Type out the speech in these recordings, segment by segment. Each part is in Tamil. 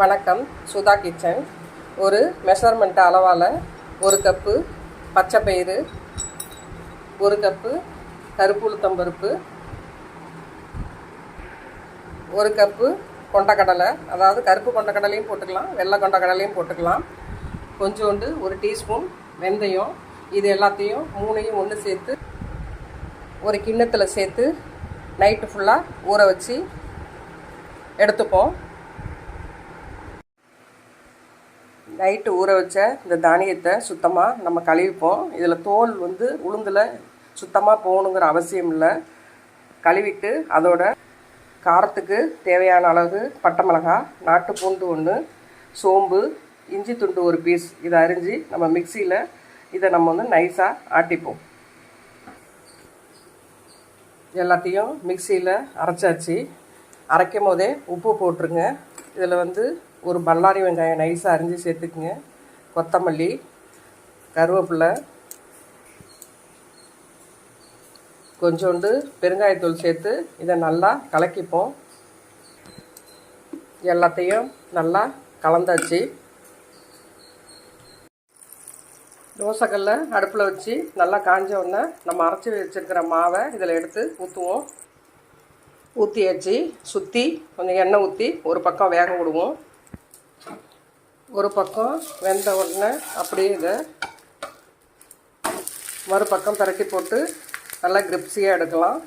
வணக்கம் சுதா கிச்சன். ஒரு மெஷர்மெண்ட் அளவால் ஒரு கப்பு பச்சை பயிறு ஒரு கப்பு கருப்பு உளுத்தம்பருப்பு ஒரு கப்பு கொண்டக்கடலை. அதாவது கருப்பு கொண்டக்கடலையும் போட்டுக்கலாம் வெள்ளை கொண்டக்கடலையும் போட்டுக்கலாம். கொஞ்சோண்டு ஒரு டீஸ்பூன் வெந்தயம். இது எல்லாத்தையும் மூணையும் ஒன்று சேர்த்து ஒரு கிண்ணத்தில் சேர்த்து நைட்டு ஃபுல்லாக ஊற வச்சு எடுத்துப்போம். நைட்டு ஊற வச்ச இந்த தானியத்தை சுத்தமாக நம்ம கழுவிப்போம். இதில் தோல் வந்து உளுந்தில் சுத்தமாக போகணுங்கிற அவசியம் இல்லை. கழுவிட்டு அதோட காரத்துக்கு தேவையான அளவு பட்டை மிளகாய் நாட்டு பூண்டு ஒன்று சோம்பு இஞ்சி துண்டு ஒரு பீஸ் இதை அரிஞ்சு நம்ம மிக்சியில் இதை நம்ம வந்து நைஸாக ஆட்டிப்போம். எல்லாத்தையும் மிக்சியில் அரைச்சாச்சு. அரைக்கும் போதே உப்பு போட்டுருங்க. இதில் வந்து ஒரு பல்லாரி வெங்காயம் நைஸாக அரிஞ்சு சேர்த்துக்குங்க. கொத்தமல்லி கருவேப்பிலை கொஞ்சோண்டு பெருங்காயத்தூள் சேர்த்து இதை நல்லா கலக்கிப்போம். எல்லாத்தையும் நல்லா கலந்தாச்சு. தோசைக்கல்ல அடுப்பில் வச்சு நல்லா காஞ்ச உடனே நம்ம அரைச்சி வச்சுருக்கிற மாவை இதில் எடுத்து ஊற்றுவோம் ஊற்றியாச்சு சுற்றி கொஞ்சம் எண்ணெய் ஊற்றி ஒரு பக்கம் வேக விடுவோம். ஒரு பக்கம் வெந்த உடனே அப்படியே இதை மறுபக்கம் பரட்டி போட்டு நல்லா கிரிப்ஸியாக எடுக்கலாம்.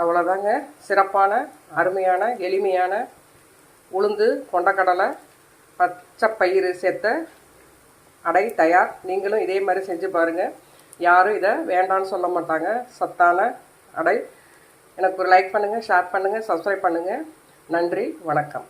அவ்வளோதாங்க சிறப்பான அருமையான எளிமையான உளுந்து கொண்டக்கடலை பச்சை பயிறு சேர்த்த அடை தயார். நீங்களும் இதே மாதிரி செஞ்சு பாருங்கள் யாரும் இதை வேண்டான்னு சொல்ல மாட்டாங்க. சத்தான அடை. எனக்கு ஒரு லைக் பண்ணுங்கள் ஷேர் பண்ணுங்கள் சப்ஸ்கிரைப் பண்ணுங்கள் நன்றி வணக்கம்.